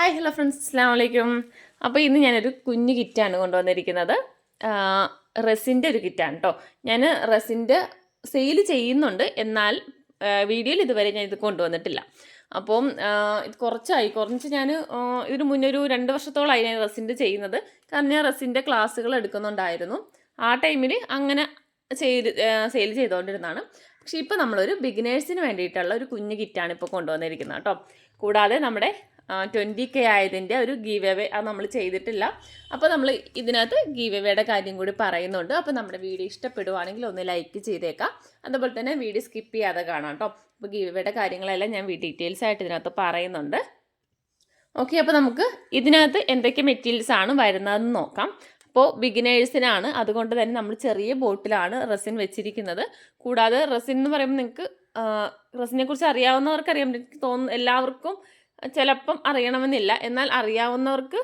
Hi hello friends അസ്സാം വലൈക്കും അപ്പോൾ ഇന്ന് ഞാനൊരു കുഞ്ഞു കിറ്റാണ് കൊണ്ടുവന്നിരിക്കുന്നത്. റെസിന്റെ ഒരു കിറ്റാണ് കേട്ടോ ഞാൻ റെസിന്റെ സെയിൽ ചെയ്യുന്നുണ്ട്. എന്നാൽ വീഡിയോയിൽ ഇതുവരെ ഞാൻ ഇത് കൊണ്ടുവന്നിട്ടില്ല. അപ്പം ഇത് കുറച്ചായി. കുറച്ച് ഞാൻ ഇതിന് മുന്നേ ഒരു രണ്ട് വർഷത്തോളമായി ഞാൻ റെസിന്റെ ചെയ്യുന്നത്. കാരണം ഞാൻ റെസിന്റെ ക്ലാസ്സുകൾ എടുക്കുന്നുണ്ടായിരുന്നു. ആ ടൈമിൽ അങ്ങനെ ചെയ്ത് സെയിൽ ചെയ്തുകൊണ്ടിരുന്നതാണ് പക്ഷേ ഇപ്പോൾ നമ്മളൊരു ബിഗിനേഴ്സിന് വേണ്ടിയിട്ടുള്ള ഒരു കുഞ്ഞു കിറ്റാണ് ഇപ്പോൾ കൊണ്ടുവന്നിരിക്കുന്നത് കേട്ടോ കൂടാതെ നമ്മുടെ ട്വന്റി കെ ആയതിന്റെ ഒരു ഗീവ് അവേ അത് നമ്മൾ ചെയ്തിട്ടില്ല. അപ്പോൾ നമ്മൾ ഇതിനകത്ത് ഗീവ് അവേയുടെ കാര്യം കൂടി പറയുന്നുണ്ട്. അപ്പോൾ നമ്മുടെ വീഡിയോ ഇഷ്ടപ്പെടുവാണെങ്കിൽ ഒന്ന് ലൈക്ക് ചെയ്തേക്കാം. അതുപോലെ തന്നെ വീഡിയോ സ്കിപ്പ് ചെയ്യാതെ കാണാം കേട്ടോ. അപ്പോൾ ഗീവ് അവേയുടെ കാര്യങ്ങളെല്ലാം ഞാൻ ഡീറ്റെയിൽസ് ആയിട്ട് ഇതിനകത്ത് പറയുന്നുണ്ട്. ഓക്കെ അപ്പോൾ നമുക്ക് ഇതിനകത്ത് എന്തൊക്കെ മെറ്റീരിയൽസ് ആണ് വരുന്നതെന്ന് നോക്കാം. അപ്പോൾ ബിഗിനേഴ്സിനാണ്. അതുകൊണ്ട് തന്നെ നമ്മൾ ചെറിയ ബോട്ടിലാണ് റെസിൻ വെച്ചിരിക്കുന്നത്. കൂടാതെ റെസിൻ എന്ന് പറയുമ്പോൾ നിങ്ങൾക്ക് റെസിനെ കുറിച്ച് അറിയാവുന്നവർക്കറിയാം. എനിക്ക് തോന്നുന്നു എല്ലാവർക്കും ചിലപ്പം അറിയണമെന്നില്ല. എന്നാൽ അറിയാവുന്നവർക്ക്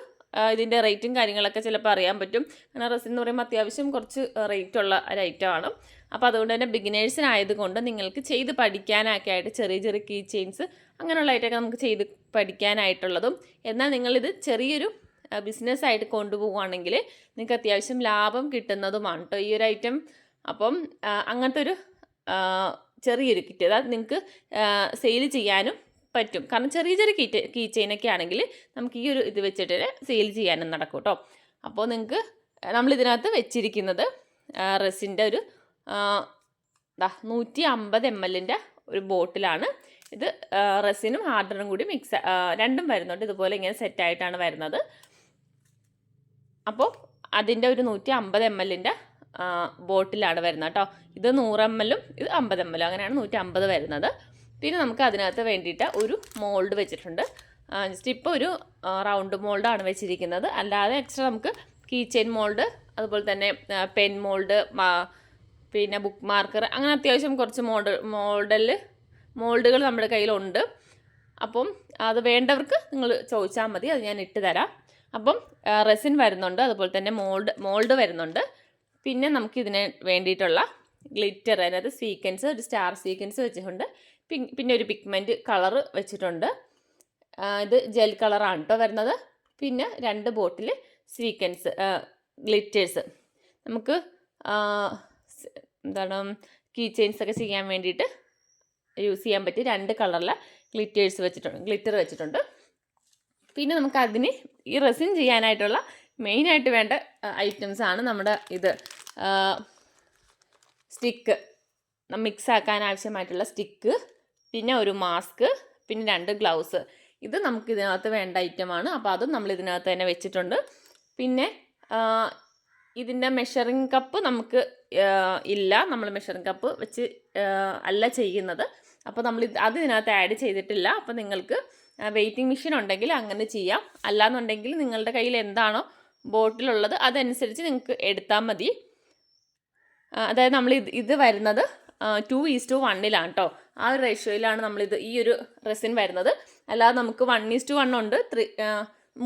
ഇതിന്റെ റേറ്റും കാര്യങ്ങളൊക്കെ ചിലപ്പോൾ അറിയാൻ പറ്റും. കാരണം റെസിൻ എന്ന് പറയുമ്പോൾ അത്യാവശ്യം കുറച്ച് റേറ്റ് ഉള്ള ഒരു ഐറ്റമാണ് അപ്പോൾ അതുകൊണ്ട് തന്നെ ബിഗിനേഴ്സിനായതുകൊണ്ട് നിങ്ങൾക്ക് ചെയ്ത് പഠിക്കാനൊക്കെ ആയിട്ട് ചെറിയ ചെറിയ കീ ചെയിൻസ് അങ്ങനെയുള്ള ഐറ്റമൊക്കെ നമുക്ക് ചെയ്ത് പഠിക്കാനായിട്ടുള്ളതും. എന്നാൽ നിങ്ങളിത് ചെറിയൊരു ബിസിനസ്സായിട്ട് കൊണ്ടുപോവുകയാണെങ്കിൽ നിങ്ങൾക്ക് അത്യാവശ്യം ലാഭം കിട്ടുന്നതുമാണ് കേട്ടോ ഈ ഒരു ഐറ്റം അപ്പം അങ്ങനത്തെ ഒരു ചെറിയൊരു കിറ്റ് അതായത് നിങ്ങൾക്ക് സെയിൽ ചെയ്യാനും പറ്റും. കാരണം ചെറിയ ചെറിയ കീറ്റ് കീ ചെയിനൊക്കെ ആണെങ്കിൽ നമുക്ക് ഈ ഒരു ഇത് വെച്ചിട്ട് സെയിൽ ചെയ്യാനും നടക്കും കേട്ടോ അപ്പോൾ നിങ്ങൾക്ക് നമ്മളിതിനകത്ത് വെച്ചിരിക്കുന്നത് റെസിന്റെ ഒരു എന്താ നൂറ്റി അമ്പത് എം എല്ലിന്റെ ഒരു ബോട്ടിലാണ്. ഇത് റെസിനും ഹാർഡറും കൂടി മിക്സ് രണ്ടും വരുന്നുണ്ട്. ഇതുപോലെ ഇങ്ങനെ സെറ്റായിട്ടാണ് വരുന്നത്. അപ്പോൾ അതിന്റെ ഒരു നൂറ്റി അമ്പത് എം എല്ലിന്റെ ബോട്ടിലാണ് വരുന്നത് കേട്ടോ ഇത് നൂറ് എം എല്ലും ഇത് അമ്പത് എം എല്ലും. അങ്ങനെയാണ് നൂറ്റി അമ്പത് വരുന്നത്. പിന്നെ നമുക്ക് അതിനകത്ത് വേണ്ടിയിട്ട് ഒരു മോൾഡ് വെച്ചിട്ടുണ്ട്. ജസ്റ്റ് ഇപ്പോൾ ഒരു റൗണ്ട് മോൾഡാണ് വെച്ചിരിക്കുന്നത്. അല്ലാതെ എക്സ്ട്രാ നമുക്ക് കീ ചെയിൻ മോൾഡ് അതുപോലെ തന്നെ പെൻ മോൾഡ് പിന്നെ ബുക്ക് മാർക്കർ അങ്ങനെ അത്യാവശ്യം കുറച്ച് മോഡൽ മോഡൽ മോൾഡുകൾ നമ്മുടെ കയ്യിലുണ്ട്. അപ്പം അത് വേണ്ടവർക്ക് നിങ്ങൾ ചോദിച്ചാൽ മതി അത് ഞാൻ ഇട്ട് തരാം. അപ്പം റെസിൻ വരുന്നുണ്ട് അതുപോലെ തന്നെ മോൾഡ് മോൾഡ് വരുന്നുണ്ട്. പിന്നെ നമുക്ക് ഇതിന് വേണ്ടിയിട്ടുള്ള ഗ്ലിറ്റർ അതിനകത്ത് സീക്വൻസ് ഒരു സ്റ്റാർ സീക്വൻസ് വെച്ചിട്ടുണ്ട്. പിന്നെ ഒരു പിഗ്മെന്റ് കളറ് വെച്ചിട്ടുണ്ട്. ഇത് ജെൽ കളറാണ് കേട്ടോ വരുന്നത്. പിന്നെ രണ്ട് ബോട്ടിൽ സീക്വൻസ് ഗ്ലിറ്റേഴ്സ് നമുക്ക് എന്താണ് കീ ചെയിൻസ് ഒക്കെ ചെയ്യാൻ വേണ്ടിയിട്ട് യൂസ് ചെയ്യാൻ പറ്റിയ രണ്ട് കളറിലെ ഗ്ലിറ്റേഴ്സ് വെച്ചിട്ടുണ്ട് ഗ്ലിറ്റർ വെച്ചിട്ടുണ്ട്. പിന്നെ നമുക്ക് അതിന് ഈ റെസിൻ ചെയ്യാനായിട്ടുള്ള മെയിനായിട്ട് വേണ്ട ഐറ്റംസ് ആണ് നമ്മുടെ ഇത്. സ്റ്റിക്ക് മിക്സ് ആക്കാൻ ആവശ്യമായിട്ടുള്ള സ്റ്റിക്ക് പിന്നെ ഒരു മാസ്ക് പിന്നെ രണ്ട് ഗ്ലൗസ്. ഇത് നമുക്ക് ഇതിനകത്ത് വേണ്ട ഐറ്റമാണ് അപ്പോൾ അതും നമ്മൾ ഇതിനകത്ത് തന്നെ വെച്ചിട്ടുണ്ട്. പിന്നെ ഇതിന്റെ മെഷറിങ് കപ്പ് നമുക്ക് ഇല്ല. നമ്മൾ മെഷറിങ് കപ്പ് വെച്ച് അല്ല ചെയ്യുന്നത്. അപ്പോൾ നമ്മൾ അത് ഇതിനകത്ത് ആഡ് ചെയ്തിട്ടില്ല. അപ്പോൾ നിങ്ങൾക്ക് വെയിറ്റിംഗ് മെഷീൻ ഉണ്ടെങ്കിൽ അങ്ങനെ ചെയ്യാം. അല്ലാന്നുണ്ടെങ്കിൽ നിങ്ങളുടെ കയ്യിൽ എന്താണോ ബോട്ടിലുള്ളത് അതനുസരിച്ച് നിങ്ങൾക്ക് എടുത്താൽ മതി. അതായത് നമ്മൾ ഇത് ഇത് വരുന്നത് ടു ഈസ് ടു വണ്ണിലാണ് കേട്ടോ ആ ഒരു റേഷ്യോയിലാണ് നമ്മളിത് ഈ ഒരു റെസിൻ വരുന്നത്. അല്ലാതെ നമുക്ക് വൺ ഈസ് ടു വൺ ഉണ്ട്. ത്രീ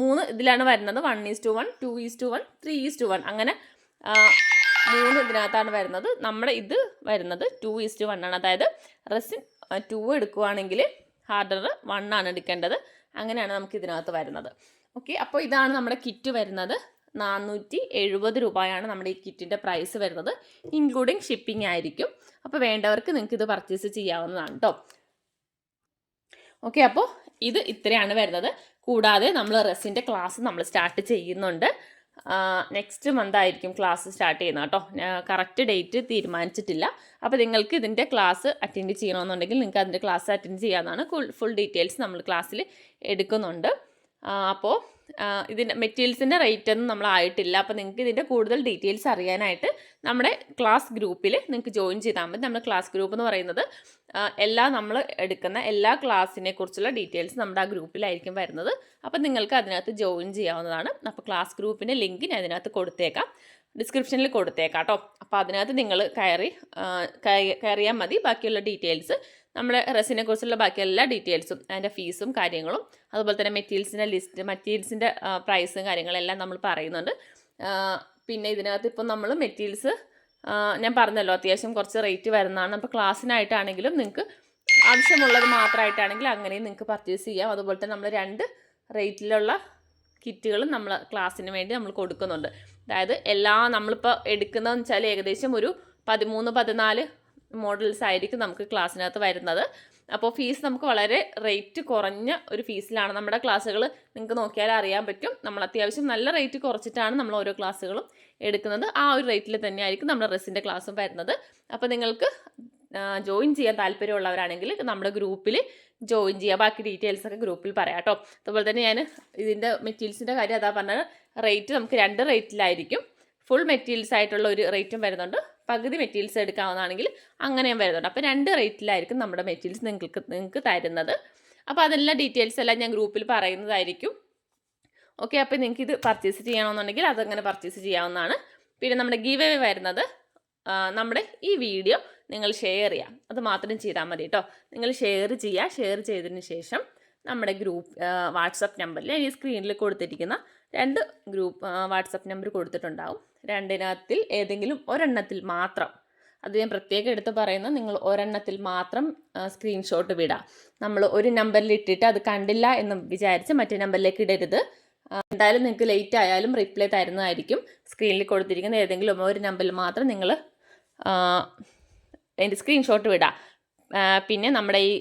മൂന്ന് ഇതിലാണ് വരുന്നത്. One is to one two is to one three is to one അങ്ങനെ മൂന്ന് ഇതിനകത്താണ് വരുന്നത്. നമ്മുടെ ഇത് വരുന്നത് ടു ഈസ് ടു വൺ ആണ്. അതായത് റെസിൻ ടു എടുക്കുവാണെങ്കിൽ ഹാർഡർ വൺ ആണ് എടുക്കേണ്ടത്. അങ്ങനെയാണ് നമുക്ക് ഇതിനകത്ത് വരുന്നത്. ഓക്കെ അപ്പോൾ ഇതാണ് നമ്മുടെ കിറ്റ് വരുന്നത്. നാനൂറ്റി എഴുപത് രൂപയാണ് നമ്മുടെ ഈ കിറ്റിന്റെ പ്രൈസ് വരുന്നത്. ഇൻക്ലൂഡിങ് ഷിപ്പിംഗ് ആയിരിക്കും. അപ്പോൾ വേണ്ടവർക്ക് നിങ്ങൾക്ക് ഇത് പർച്ചേസ് ചെയ്യാവുന്നതാണ് കേട്ടോ ഓക്കെ അപ്പോൾ ഇത് ഇത്രയാണ് വരുന്നത്. കൂടാതെ നമ്മൾ റെസിന്റെ ക്ലാസ് നമ്മൾ സ്റ്റാർട്ട് ചെയ്യുന്നുണ്ട്. നെക്സ്റ്റ് മന്ത് ആയിരിക്കും ക്ലാസ് സ്റ്റാർട്ട് ചെയ്യുന്നത് കേട്ടോ കറക്റ്റ് ഡേറ്റ് തീരുമാനിച്ചിട്ടില്ല. അപ്പോൾ നിങ്ങൾക്ക് ഇതിന്റെ ക്ലാസ് അറ്റൻഡ് ചെയ്യണമെന്നുണ്ടെങ്കിൽ നിങ്ങൾക്ക് അതിന്റെ ക്ലാസ് അറ്റൻഡ് ചെയ്യാവുന്നതാണ്. ഫുൾ ഡീറ്റെയിൽസ് നമ്മൾ ക്ലാസ്സിൽ എടുക്കുന്നുണ്ട്. അപ്പോൾ ഇതിന്റെ മെറ്റീരിയൽസിന്റെ റേറ്റ് ഒന്നും നമ്മൾ ആയിട്ടില്ല. അപ്പോൾ നിങ്ങൾക്ക് ഇതിന്റെ കൂടുതൽ ഡീറ്റെയിൽസ് അറിയാനായിട്ട് നമ്മുടെ ക്ലാസ് ഗ്രൂപ്പിൽ നിങ്ങൾക്ക് ജോയിൻ ചെയ്താൽ മതി. നമ്മുടെ ക്ലാസ് ഗ്രൂപ്പ് എന്ന് പറയുന്നത് എല്ലാ നമ്മൾ എടുക്കുന്ന എല്ലാ ക്ലാസ്സിനെ കുറിച്ചുള്ള ഡീറ്റെയിൽസ് നമ്മുടെ ആ ഗ്രൂപ്പിലായിരിക്കും വരുന്നത്. അപ്പോൾ നിങ്ങൾക്ക് അതിനകത്ത് ജോയിൻ ചെയ്യാവുന്നതാണ്. അപ്പോൾ ക്ലാസ് ഗ്രൂപ്പിന്റെ ലിങ്ക് ഞാൻ അതിനകത്ത് കൊടുത്തേക്കാം. ഡിസ്ക്രിപ്ഷനിൽ കൊടുത്തേക്കാം കേട്ടോ. അപ്പോൾ അതിനകത്ത് നിങ്ങൾ കയറി കയറിയാൽ മതി. ബാക്കിയുള്ള ഡീറ്റെയിൽസ് നമ്മുടെ റെസിനെ കുറിച്ചുള്ള ബാക്കി എല്ലാ ഡീറ്റെയിൽസും അതിന്റെ ഫീസും കാര്യങ്ങളും അതുപോലെ തന്നെ മെറ്റീരിയൽസിന്റെ ലിസ്റ്റ് മെറ്റീരിയൽസിന്റെ പ്രൈസും കാര്യങ്ങളെല്ലാം നമ്മൾ പറയുന്നുണ്ട്. പിന്നെ ഇതിനകത്ത് ഇപ്പം നമ്മൾ മെറ്റീരിയൽസ് ഞാൻ പറഞ്ഞല്ലോ അത്യാവശ്യം കുറച്ച് റേറ്റ് വരുന്നതാണ്. അപ്പോൾ ക്ലാസ്സിനായിട്ടാണെങ്കിലും നിങ്ങൾക്ക് ആവശ്യമുള്ളത് മാത്രമായിട്ടാണെങ്കിൽ അങ്ങനെയും നിങ്ങൾക്ക് പർച്ചേസ് ചെയ്യാം. അതുപോലെ തന്നെ നമ്മൾ രണ്ട് റേറ്റിലുള്ള കിറ്റുകളും നമ്മൾ ക്ലാസ്സിന് വേണ്ടി നമ്മൾ കൊടുക്കുന്നുണ്ട്. അതായത് എല്ലാ നമ്മളിപ്പോൾ എടുക്കുന്നതെന്ന് വെച്ചാൽ ഏകദേശം ഒരു പതിമൂന്ന് പതിനാല് മോഡൽസ് ആയിരിക്കും നമുക്ക് ക്ലാസ്സിനകത്ത് വരുന്നത്. അപ്പോൾ ഫീസ് നമുക്ക് വളരെ റേറ്റ് കുറഞ്ഞ ഒരു ഫീസിലാണ് നമ്മുടെ ക്ലാസ്സുകൾ നിങ്ങൾക്ക് നോക്കിയാൽ അറിയാൻ പറ്റും. നമ്മൾ അത്യാവശ്യം നല്ല റേറ്റ് കുറച്ചിട്ടാണ് നമ്മൾ ഓരോ ക്ലാസ്സുകളും എടുക്കുന്നത്. ആ ഒരു റേറ്റിൽ തന്നെയായിരിക്കും നമ്മുടെ റെസിന്റെ ക്ലാസ്സും വരുന്നത്. അപ്പോൾ നിങ്ങൾക്ക് ജോയിൻ ചെയ്യാൻ താല്പര്യമുള്ളവരാണെങ്കിൽ നമ്മുടെ ഗ്രൂപ്പിൽ ജോയിൻ ചെയ്യുക. ബാക്കി ഡീറ്റെയിൽസ് ഒക്കെ ഗ്രൂപ്പിൽ പറയാം കേട്ടോ. അതുപോലെ തന്നെ ഞാൻ ഇതിന്റെ മെറ്റീരിയൽസിന്റെ കാര്യം അതാ പറഞ്ഞത്. റേറ്റ് നമുക്ക് രണ്ട് റേറ്റിലായിരിക്കും. ഫുൾ മെറ്റീരിയൽസ് ആയിട്ടുള്ള ഒരു റേറ്റും വരുന്നുണ്ട്. പകുതി മെറ്റീരിയൽസ് എടുക്കാവുന്നതാണെങ്കിൽ അങ്ങനെയും വരുന്നുണ്ട്. അപ്പോൾ രണ്ട് റേറ്റിലായിരിക്കും നമ്മുടെ മെറ്റീരിയൽസ് നിങ്ങൾക്ക് നിങ്ങൾക്ക് തരുന്നത്. അപ്പോൾ അതെല്ലാം ഡീറ്റെയിൽസ് എല്ലാം ഞാൻ ഗ്രൂപ്പിൽ പറയുന്നതായിരിക്കും. ഓക്കെ അപ്പോൾ നിങ്ങൾക്ക് ഇത് പർച്ചേസ് ചെയ്യണമെന്നുണ്ടെങ്കിൽ അതങ്ങനെ പർച്ചേസ് ചെയ്യാവുന്നതാണ്. പിന്നെ നമ്മുടെ ഗീവ് അവേ വരുന്നത് നമ്മുടെ ഈ വീഡിയോ നിങ്ങൾ ഷെയർ ചെയ്യാം അത് മാത്രം ചെയ്താൽ മതി കേട്ടോ. നിങ്ങൾ ഷെയർ ചെയ്യുക. ഷെയർ ചെയ്തതിന് ശേഷം നമ്മുടെ ഗ്രൂപ്പ് വാട്സപ്പ് നമ്പറിൽ ഈ സ്ക്രീനിൽ കൊടുത്തിരിക്കുന്ന രണ്ട് ഗ്രൂപ്പ് വാട്സപ്പ് നമ്പർ കൊടുത്തിട്ടുണ്ടാവും. രണ്ടിനകത്തിൽ ഏതെങ്കിലും ഒരെണ്ണത്തിൽ മാത്രം. അത് ഞാൻ പ്രത്യേകം എടുത്ത് പറയുന്നത് നിങ്ങൾ ഒരെണ്ണത്തിൽ മാത്രം സ്ക്രീൻഷോട്ട് വിടാം. നമ്മൾ ഒരു നമ്പറിൽ ഇട്ടിട്ട് അത് കണ്ടില്ല എന്ന് വിചാരിച്ച് മറ്റേ നമ്പറിലേക്ക് ഇടരുത്. എന്തായാലും നിങ്ങൾക്ക് ലേറ്റ് ആയാലും റിപ്ലൈ തരുന്നതായിരിക്കും. സ്ക്രീനിൽ കൊടുത്തിരിക്കുന്ന ഏതെങ്കിലും ഒരു നമ്പറിൽ മാത്രം നിങ്ങൾ അതിന്റെ സ്ക്രീൻഷോട്ട് വിടാം. പിന്നെ നമ്മുടെ ഈ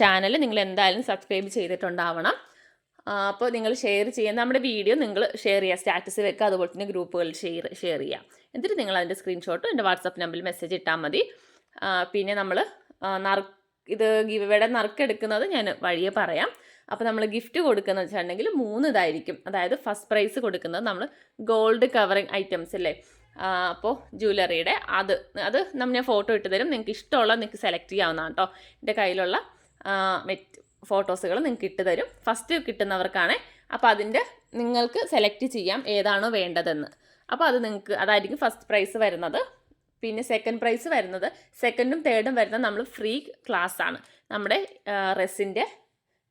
ചാനൽ നിങ്ങൾ എന്തായാലും സബ്സ്ക്രൈബ് ചെയ്തിട്ടുണ്ടാവണം. അപ്പോൾ നിങ്ങൾ ഷെയർ ചെയ്യുക നമ്മുടെ വീഡിയോ നിങ്ങൾ ഷെയർ ചെയ്യുക സ്റ്റാറ്റസ് വെക്കുക അതുപോലെ തന്നെ ഗ്രൂപ്പുകളിൽ ഷെയർ ഷെയർ ചെയ്യുക എന്നിട്ട് നിങ്ങൾ അതിന്റെ സ്ക്രീൻഷോട്ട് എന്റെ വാട്സപ്പ് നമ്പറിൽ മെസ്സേജ് ഇട്ടാൽ മതി. പിന്നെ നമ്മൾ നറു ഇത് ഗിവയുടെ നറുക്കെടുക്കുന്നത് ഞാൻ വഴിയെ പറയാം. അപ്പോൾ നമ്മൾ ഗിഫ്റ്റ് കൊടുക്കുന്നത് വെച്ചിട്ടുണ്ടെങ്കിൽ മൂന്ന് ഇതായിരിക്കും. അതായത് ഫസ്റ്റ് പ്രൈസ് കൊടുക്കുന്നത് നമ്മൾ ഗോൾഡ് കവറിങ് ഐറ്റംസ് അല്ലേ? അപ്പോൾ ജ്വല്ലറിയുടെ അത് അത് നമ്മൾ ഞാൻ ഫോട്ടോ ഇട്ട് തരും. നിങ്ങൾക്ക് ഇഷ്ടമുള്ള നിങ്ങൾക്ക് സെലക്ട് ചെയ്യാവുന്നതാണ് കേട്ടോ എന്റെ കയ്യിലുള്ള മെറ്റ് ഫോട്ടോസുകൾ നിങ്ങൾക്ക് ഇട്ട് തരും. ഫസ്റ്റ് കിട്ടുന്നവർക്കാണ്. അപ്പോൾ അതിന്റെ നിങ്ങൾക്ക് സെലക്ട് ചെയ്യാം ഏതാണോ വേണ്ടതെന്ന്. അപ്പോൾ അത് നിങ്ങൾക്ക് അതായിരിക്കും ഫസ്റ്റ് പ്രൈസ് വരുന്നത്. പിന്നെ സെക്കൻഡ് പ്രൈസ് വരുന്നത്. സെക്കൻഡും തേർഡും വരുന്നത് നമ്മൾ ഫ്രീ ക്ലാസ് ആണ്. നമ്മുടെ റെസിന്റെ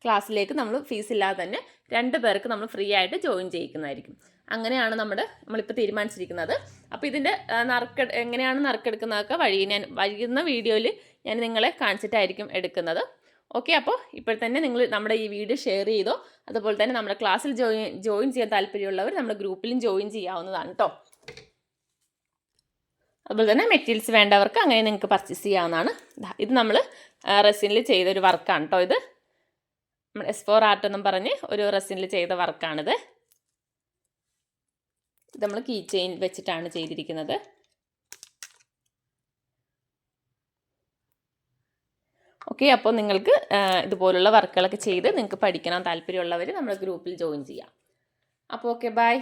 ക്ലാസ്സിലേക്ക് നമ്മൾ ഫീസ് ഇല്ലാതെ തന്നെ രണ്ട് പേർക്ക് നമ്മൾ ഫ്രീ ആയിട്ട് ജോയിൻ ചെയ്യിക്കുന്നതായിരിക്കും. അങ്ങനെയാണ് നമ്മുടെ നമ്മളിപ്പോൾ തീരുമാനിച്ചിരിക്കുന്നത്. അപ്പോൾ ഇതിന്റെ ആ, എങ്ങനെയാണ് നറുക്കെടുക്കുന്നതൊക്കെ വഴി ഞാൻ വൈകുന്ന വീഡിയോയിൽ ഞാൻ നിങ്ങളെ കാണിച്ചിട്ടായിരിക്കും എടുക്കുന്നത്. ഓക്കെ അപ്പോൾ ഇപ്പോൾ തന്നെ നിങ്ങൾ നമ്മുടെ ഈ വീഡിയോ ഷെയർ ചെയ്തോ അതുപോലെ തന്നെ നമ്മുടെ ക്ലാസ്സിൽ ജോയിൻ ജോയിൻ ചെയ്യാൻ താല്പര്യമുള്ളവർ നമ്മുടെ ഗ്രൂപ്പിലും ജോയിൻ ചെയ്യാവുന്നതാണ് കേട്ടോ അതുപോലെ തന്നെ മെറ്റീരിയൽസ് വേണ്ടവർക്ക് അങ്ങനെ നിങ്ങൾക്ക് പർച്ചേസ് ചെയ്യാവുന്നതാണ്. ഇത് നമ്മൾ റെസിനിൽ ചെയ്തൊരു വർക്കാണ് കേട്ടോ ഇത്. നമ്മുടെ എസ് ഫോർ ആർട്ട് എന്നും പറഞ്ഞ് ഒരു റെസിനിൽ ചെയ്ത വർക്കാണിത് ഇത് നമ്മൾ കീ ചെയിൻ വെച്ചിട്ടാണ് ചെയ്തിരിക്കുന്നത്. ഓക്കെ അപ്പോൾ നിങ്ങൾക്ക് ഇതുപോലുള്ള വർക്കുകളൊക്കെ ചെയ്ത് നിങ്ങൾക്ക് പഠിക്കണം താല്പര്യമുള്ളവർ നമ്മുടെ ഗ്രൂപ്പിൽ ജോയിൻ ചെയ്യാം. അപ്പോൾ ഓക്കെ ബൈ.